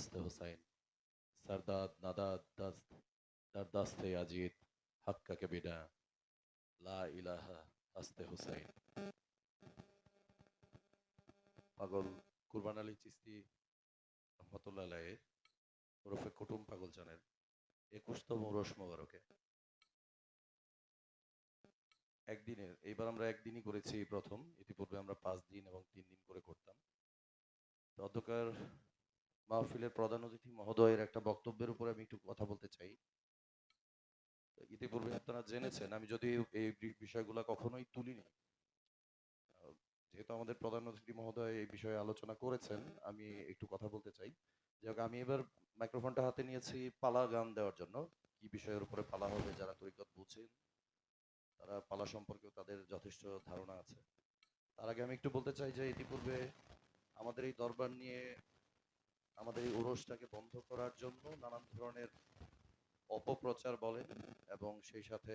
দস্ত হুসাইন সরদাদ নাদাদ দাস্ত তার দাস্তে আজিদ হাক্কা কেবিনা লা ইলাহা আস্তে হুসাইন পাগল কুরবান আলী চিস্তি রহমতুল্লাহ ওরফে কুটুম পাগল জানেন একুশতম রস মোবারকে একদিনের এইবার আমরা একদিনই করেছি প্রথম। ইতিপূর্বে আমরা পাঁচ দিন এবং তিন দিন করে করতাম। অধ্যকার মাহফিলের প্রধান অতিথি মহোদয়ের একটা বক্তব্যের উপরে আমি একটু কথা বলতে চাই। ইতিপূর্বে আপনারা জেনেছেন, আমি যদি এই বিষয়গুলো কখনোই তুলিনি। যেহেতু আমাদের প্রধান অতিথি মহোদয় এই বিষয়ে আলোচনা করেছেন, আমি একটু কথা বলতে চাই। যাক আমি এবার মাইক্রোফোনটা হাতে নিয়েছি পালা গান দেওয়ার জন্য। কি বিষয়ের উপরে পালা হবে যারা তরিকত বুঝেন, তারা পালা সম্পর্কেও তাদের যথেষ্ট ধারণা আছে। তার আগে আমি একটু বলতে চাই যে ইতিপূর্বে আমাদের এই দরবার নিয়ে আমাদের এই ওরসটাকে বন্ধ করার জন্য নানান ধরনের অপপ্রচার বলেন এবং সেই সাথে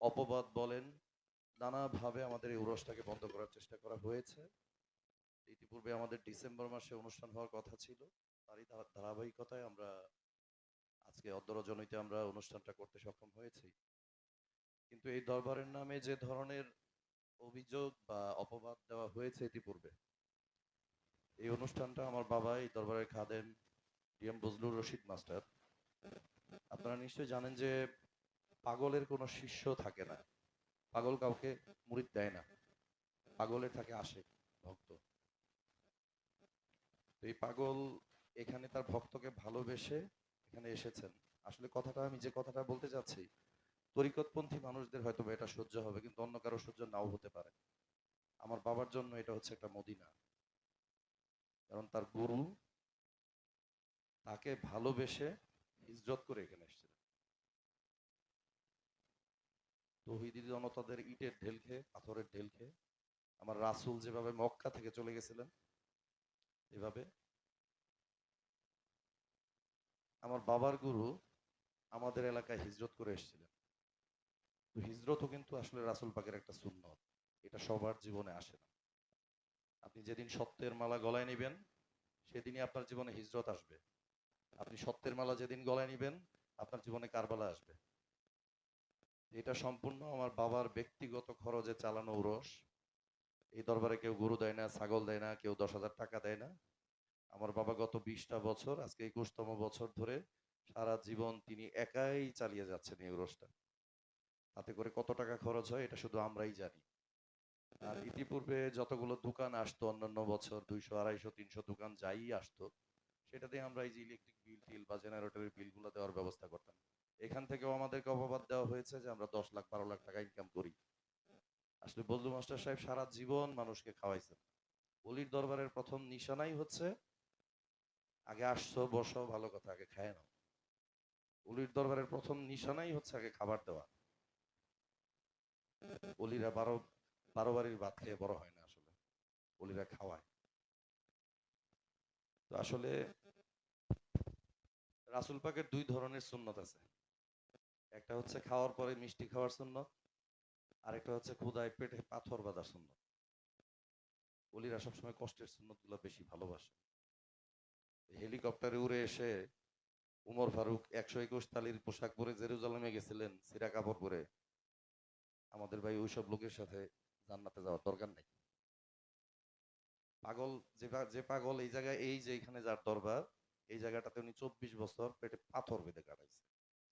অপবাদ বলেন। নানাভাবে আমাদের এই উরসটাকে বন্ধ করার চেষ্টা করা হয়েছে। ইতিপূর্বে আমাদের ডিসেম্বর মাসে অনুষ্ঠান হওয়ার কথা ছিল। তারই ধারাবাহিকতায় আমরা আজকে অদ্যরজনীতে আমরা অনুষ্ঠানটা করতে সক্ষম হয়েছি। কিন্তু এই দরবারের নামে যে ধরনের অভিযোগ বা অপবাদ দেওয়া হয়েছে ইতিপূর্বে এই অনুষ্ঠানটা আমার বাবা এই দরবারের খাদেম ডিএম বজলুর রশিদ মাস্টার। আপনারা নিশ্চয়ই জানেন যে পাগলের কোনো শিষ্য থাকে না। পাগল কাউকে মুরিদ দেয় না। পাগলের থাকে আসে ভক্ত। এই পাগল এখানে তার ভক্তকে ভালোবেসে এখানে এসেছেন। আসলে কথাটা আমি যে কথাটা বলতে যাচ্ছি, তরিকতপন্থী মানুষদের হয়তো এটা সহ্য হবে, কিন্তু অন্য কারও সহ্য নাও হতে পারে। আমার বাবার জন্য এটা হচ্ছে একটা মদিনা। কারণ তার গুরু তাকে ভালোবেসে ইজ্জত করে এখানে এসেছিলেন। তৌহিদি জনতাদের ইটের ঢেল খেয়ে, পাথরের ঢেল খেয়ে, আমার রাসূল যেভাবে মক্কা থেকে চলে গেছিলেন, এভাবে আমার বাবার গুরু আমাদের এলাকায় হিজরত করে এসেছিলেন। তো হিজরতও কিন্তু আসলে রাসূল পাকের একটা সুন্নত, এটা সবার জীবনে আসে না। আপনি যেদিন সত্যের মালা গলায় নেবেন, সেদিনই আপনার জীবনে হিজরত আসবে। আপনি সত্যের মালা যেদিন গলায় নেবেন, আপনার জীবনে কারবালা আসবে। এটা সম্পূর্ণ আমার বাবার ব্যক্তিগত খরচে চালানো উরস। এই দরবারে কেউ গরু দেয় না, ছাগল দেয় না, কেউ দশ হাজার টাকা দেয় না। আমার বাবা গত বিশটা বছর, আজকে একুশতম বছর ধরে সারা জীবন তিনি একাই চালিয়ে যাচ্ছেন এই উরসটা। তাতে করে কত টাকা খরচ হয়, এটা শুধু আমরাই জানি। আর ইতিপূর্বে যতগুলো দোকান আসতো, অন্যান্য বছর দুইশো, আড়াইশো, তিনশো দোকান যাই আসতো সেটাতে আমরা এই যে ইলেকট্রিক বিল টিল বা জেনারেটরের বিলগুলো দেওয়ার ব্যবস্থা করতাম। এখান থেকেও আমাদেরকে অপবাদ দেওয়া হয়েছে যে আমরা দশ লাখ, বারো লাখ টাকা ইনকাম করি। আসলে বজলু মাস্টার সাহেব সারা জীবন মানুষকে খাওয়াইছেন। অলির দরবারের প্রথম নিশানাই হচ্ছে, আগে আসছো, বসো, ভালো কথা, আগে খায় নাও। অলির দরবারের প্রথম নিশানাই হচ্ছে আগে খাবার দেওয়া। অলিরা বারো বারো বাড়ির ভাত খেয়ে বড় হয় না আসলে। অলিরা খাওয়ায়। তো আসলে রাসুল পাকের দুই ধরনের সুন্নত আছে। একটা হচ্ছে খাওয়ার পরে মিষ্টি খাওয়ার সুন্নত, আরেকটা হচ্ছে ক্ষুদায় পেটে পাথর বাঁধার সুন্নত। অলিরা সবসময় কষ্টের সুন্নতগুলো বেশি ভালোবাসে। হেলিকপ্টারে উড়ে এসে উমর ফারুক একশো একুশ তালির পোশাক পরে জেরুজালেমে গেছিলেন, সিরা কাপড় পরে। আমাদের ভাই ওইসব লোকের সাথে জান্নাতে যাওয়ার দরকার নেই। পাগল, যে যে পাগল এই জায়গায়, এই যে এখানে যার দরবার, এই জায়গাটাতে উনি চব্বিশ বছর পেটে পাথর বেঁধে কাটাইছে।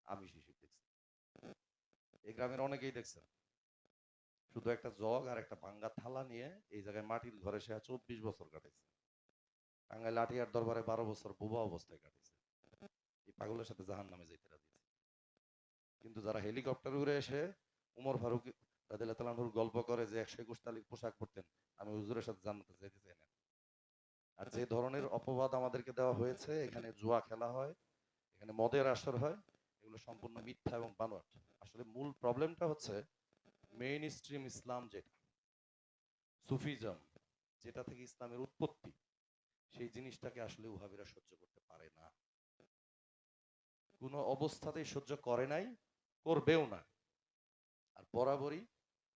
আমি শিশু দেখছি। এই গ্রামের অনেকেই দেখছেন। শুধু একটা জগ আর একটা ভাঙ্গা থালা নিয়ে এই জায়গায় মাটির ঘরে সে চব্বিশ বছর কাটাইছে। টাঙ্গাই লাঠিয়ার দরবারে বারো বছর বোবা অবস্থায় কাটাইছে। এই পাগলের সাথে জাহান নামে যেতে রাজি কিন্তু যারা হেলিকপ্টার উড়ে এসে উমর ফারুক রাদিয়াল্লাহু তাআলা গল্প করে যে একশো একুশ তালির পোশাক আমি হুজুরের সাথে যেতে চাই না। আর যে ধরনের অপবাদ আমাদেরকে দেওয়া হয়েছে, এখানে জুয়া খেলা হয়, এখানে মদের আসর হয়, এগুলো সম্পূর্ণ মিথ্যা এবং বানোয়াট। আসলে মূল প্রবলেমটা হচ্ছে মেইন স্ট্রিম ইসলাম যেটা, সুফিজম, যেটা থেকে ইসলামের উৎপত্তি, সেই জিনিসটাকে আসলে উহাবিরা সহ্য করতে পারে না। কোনো অবস্থাতেই সহ্য করে নাই, করবেও না। আর বরাবরই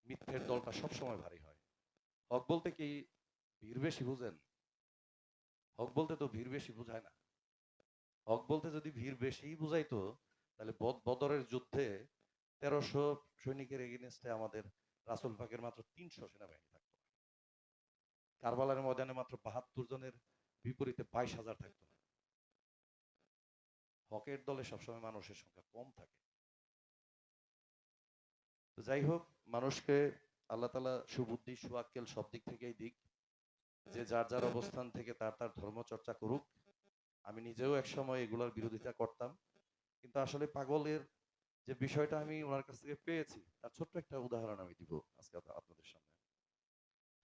মিথ্যের দলটা সবসময় ভারী হয়। হক বলতে কি বীর বেশি বুঝেন? হক বলতে তো ভিড় বেশি বোঝায় না। হক বলতে যদি ভিড় বেশি বুঝাইতো, তাহলে বদ- বদরের যুদ্ধে তেরোশো সৈনিকের এগেনস্টে আমাদের রাসুল পাকের মাত্র তিনশো সেনাবাহিনী থাকতো। কারবালার ময়দানে মাত্র বাহাত্তর জনের বিপরীতে বাইশ হাজার থাকতো হকের দলে সবসময় মানুষের সংখ্যা কম থাকে। তো যাই হোক মানুষকে আল্লাহ তালা সুবুদ্ধি, সুয়াক্কেল সব দিক থেকেই দিক। যে যার যার অবস্থান থেকে তার তার ধর্ম চর্চা করুক। আমি নিজেও একসময় এগুলোর বিরোধিতা করতাম। কিন্তু আসলে পাগলের যে বিষয়টা আমি ওনার কাছ থেকে পেয়েছি, তার ছোট্ট একটা উদাহরণ আমি দিব আজকে আপ- আপনাদের সামনে।